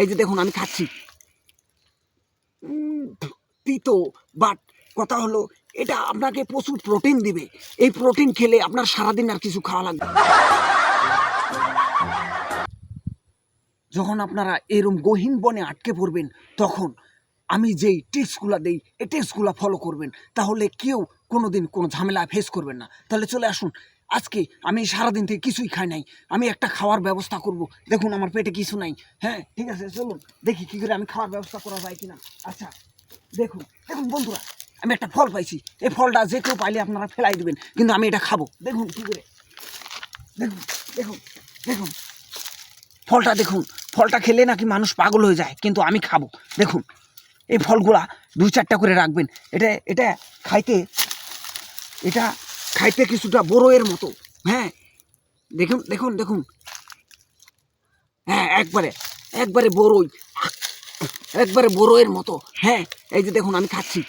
এই যে দেখুন, আমি খাচ্ছি। তিতো বাট কথা হলো, এটা আপনাকে প্রচুর প্রোটিন দিবে। এই প্রোটিন খেলে আপনার সারাদিন আর কিছু খাওয়া লাগবে। যখন আপনারা এরম গহীন বনে আটকে পড়বেন, তখন আমি যেই টিপসগুলো দেই, এই টিপসগুলো ফলো করবেন। তাহলে কেউ কোনোদিন কোনো ঝামেলা ফেস করবেন না। তাহলে চলে আসুন। আজকে আমি সারাদিন থেকে কিছুই খাই নাই। আমি একটা খাওয়ার ব্যবস্থা করব। দেখুন আমার পেটে কিছু নাই। হ্যাঁ ঠিক আছে, চলুন। দেখি কী করে আমি খাওয়ার ব্যবস্থা করা যায় কিনা। আচ্ছা দেখুন দেখুন বন্ধুরা, আমি একটা ফল পাইছি। এই ফলটা যে কেউ পাইলে আপনারা ফেলাই দেবেন, কিন্তু আমি এটা খাব। দেখুন কী করে। দেখুন দেখুন দেখুন। ফলটা দেখুন, ফলটা খেলে নাকি মানুষ পাগল হয়ে যায়, কিন্তু আমি খাব। দেখুন, এই ফলগুলা দুই চারটা করে রাখবেন। এটা এটা খাইতে এটা খাইতে কিছুটা বড়োয়ের মতো। হ্যাঁ দেখুন দেখুন দেখুন। হ্যাঁ একবারে একবারে বড়ই। একবারে বড়োয়ের মতো। হ্যাঁ এই যে দেখুন, আমি খাচ্ছি।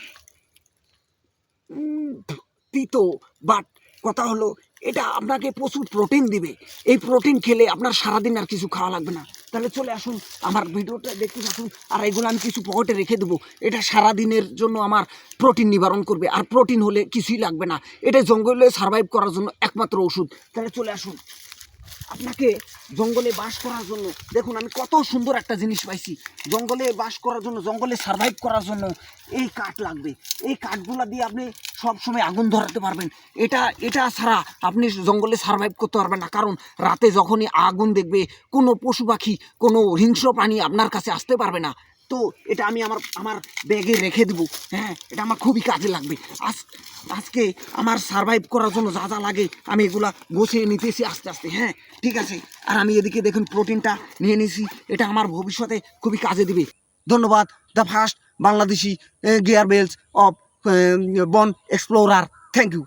তিতো, বাট কথা হলো, এটা আপনাকে প্রচুর প্রোটিন দিবে। এই প্রোটিন খেলে আপনার সারাদিন আর কিছু খাওয়া লাগবে না। তাহলে চলে আসুন, আমার ভিডিওটা দেখতে আসুন, আর এগুলো আমি কিছু পকেটে রেখে দেবো। এটা সারা দিনের জন্য আমার প্রোটিন নিবারণ করবে, আর প্রোটিন হলে কিছুই লাগবে না। এটা জঙ্গলে সার্ভাইভ করার জন্য একমাত্র ওষুধ। তাহলে চলে আসুন। আপনাকে জঙ্গলে বাস করার জন্য, দেখুন আমি কত সুন্দর একটা জিনিস পাইছি। জঙ্গলে বাস করার জন্য, জঙ্গলে সার্ভাইভ করার জন্য এই কাঠ লাগবে। এই কাঠগুলা দিয়ে আপনি সব সময় আগুন ধরাতে পারবেন। এটা এটা ছাড়া আপনি জঙ্গলে সার্ভাইভ করতে পারবেন না। কারণ রাতে যখনই আগুন দেখবে, কোনো পশু পাখি, কোনো হিংস্র প্রাণী আপনার কাছে আসতে পারবে না। তো এটা আমি আমার আমার ব্যাগে রেখে দেবো। হ্যাঁ এটা আমার খুবই কাজে লাগবে। আজ, আজকে আমার সার্ভাইভ করার জন্য যা যা লাগে আমি এগুলা গোছিয়ে নিতেছি আস্তে আস্তে হ্যাঁ ঠিক আছে। আর আমি এদিকে দেখুন প্রোটিনটা নিয়ে নিয়েছি এটা আমার ভবিষ্যতে খুবই কাজে দিবে। ধন্যবাদ the first Bangladeshi gear bells of bon explorer thank you